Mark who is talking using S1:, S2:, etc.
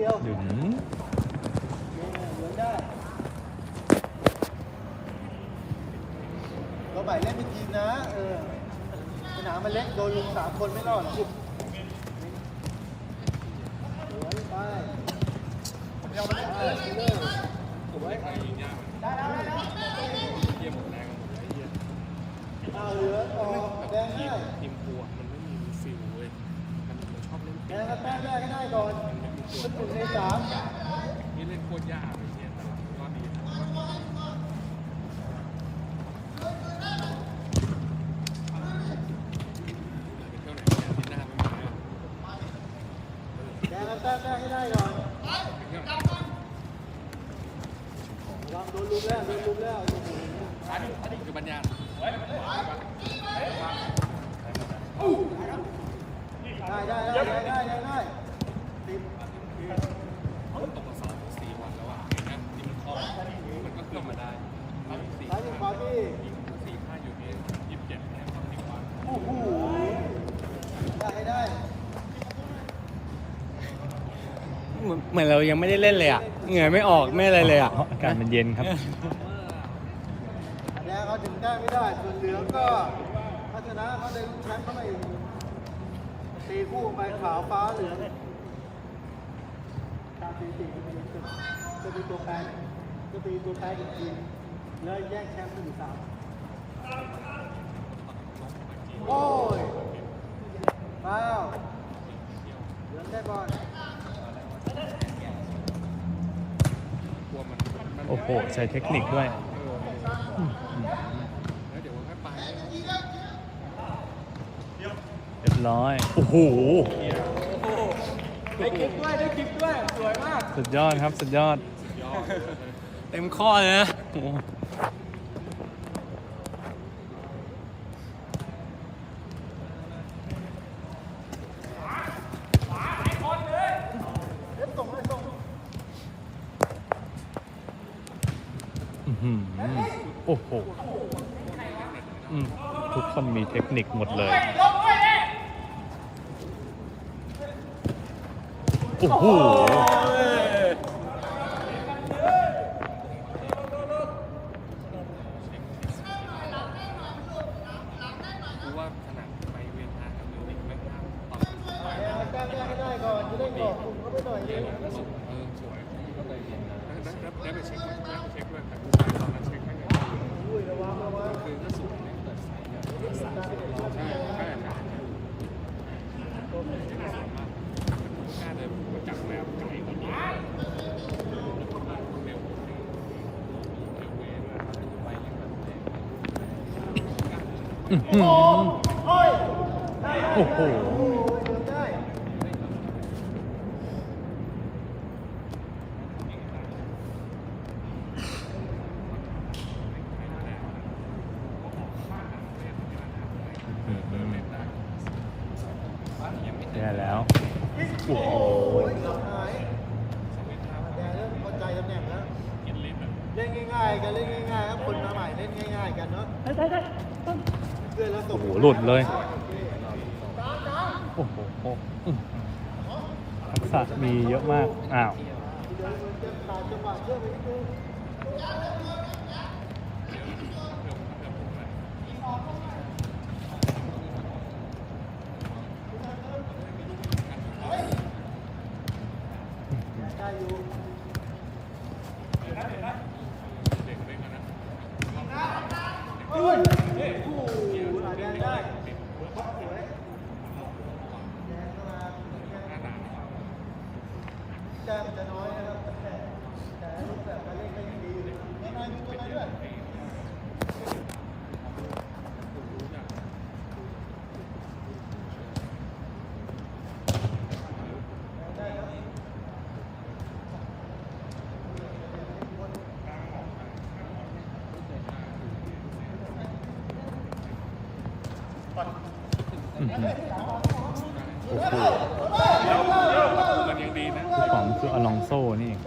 S1: ถึงเราบ่ายเล่นเป็นทีมนะ เออ สนามมันเล็กโดนลุงสามคนไม่รอดหรอกสวยไปเดี๋ยวมาเล่นเลย
S2: สวย
S1: ได้ได้
S2: ได้เอา
S1: เหลือต่อแดงได้
S2: ทีมปวมันไม่มีฟิลเว้ย มันชอบเล่น
S1: แดงกับแป้งแรกก็ได้ก่อน
S2: นไม่มีตัว
S1: เป็นหนึ่งในสาม
S2: นี่เล่นโคตรยากเลยเนี่ยแต่ก็ดีนะเป็นเท่าไหร่เนี่ยที่หน้าไม่มีเลย
S1: แดงกับแต้มได้ให้ได้ก่อน
S2: เป็นเท่าไหร่
S1: ระวังโดนลุมแล้วโดนลุมแล้ว
S2: คือบรรยาย
S1: ได้ได้ได้ได้ได้ได้ได้ติด
S2: ตกมาสองสี่วันแล้วอะนะที่มันคล่องมันก็ขึ้นมาได้สี่
S1: ซ้ายเป็นขวาพี่
S2: สี่ห้าอยู่ที่ยี่สิบเจ็ดเนี่ยความจริงว่า
S1: โอ้โหได้ให้ได้
S3: เหมือนเหมือนเรายังไม่ได้เล่นเลยอะเหงื่อไม่ออกไม่อะไรเลยอะ
S4: อากาศมันเย็นครับ
S1: แดงเขาถึงได้ไม่ได้ส่วนเหลืองก็ถ้าชนะเขาได้ลุ้นแชมป์เขาไปตีคู่ไปขาวฟ้าเหลืองตามตีสี่จะมีจะมีตัวแปรจะมีตัวแปรอีกทีมเลยแย่งแชมป์กันอยู่สามโอ้ยฟาวเหลืองได้บอล
S2: กลัวมันมัน
S4: โอ้โห ใช้เทคนิคด้วย
S2: แล้วเดี๋ยวมันค่อยไป
S4: เรียบร้อย โอ้โห
S3: ได้คลิปด้วยได้คลิปด้วย สวยมาก
S4: สุดยอดครับ สุดยอด
S2: ยอด
S3: เต็มข้อเลยนะโอ้โห
S1: เล็บส่งเลยส่ง
S4: อื้อหือโอ้โหอืมทุกคนมีเทคนิคหมดเลย โอ้โห
S2: รู้ว่าขนาดไปเวียนนากับมิวนิกแม่งห้ามตอน
S1: แดงแต้มแรกให้ได้ก่อนจะได้กรอบกลุ่มเขาไปหน่อย
S2: เย็
S1: นึ
S2: น
S1: ง
S2: เออสวยได้ได้ได้ไปเช็คไหมได้ไปเช็คด้วย
S4: โอ้โห
S1: โอ้ยเดินได้
S4: แย่แล้ว โอ้โห
S1: โอ้ยเกือบหายแดงเริ่มเข้าใจตำแหน่งแล้ว
S2: กินลิ้นแบบ
S1: เล่นง่ายๆกันเล่นง่ายๆครับคนมาใหม่เล่นง่ายๆกันเนาะเพื่อนแล้วส่
S4: โอ้โหหลุดเลยโอ้โหทักษะมีเยอะมาก อ้าว
S1: เดี๋ยวมันจะขาดจังหวะเชื่อไปนิดนึงได้อยู่
S2: เด็กเล่นกันนะ
S1: เฮ้ยโอ้โหอาแดงได้สวยแดงเข้ามา
S2: หน้าด่า
S1: แต้มจะน้อยนะครับแต่แต่รูปแบบการเล่นก็ยังดีอยู่นี่นายมีตัวไหนด้วยด้ครับ
S4: อื้อหือโอ้โห
S2: มันยังดีนะ
S4: ของ คืออลองโซ่นี่เอง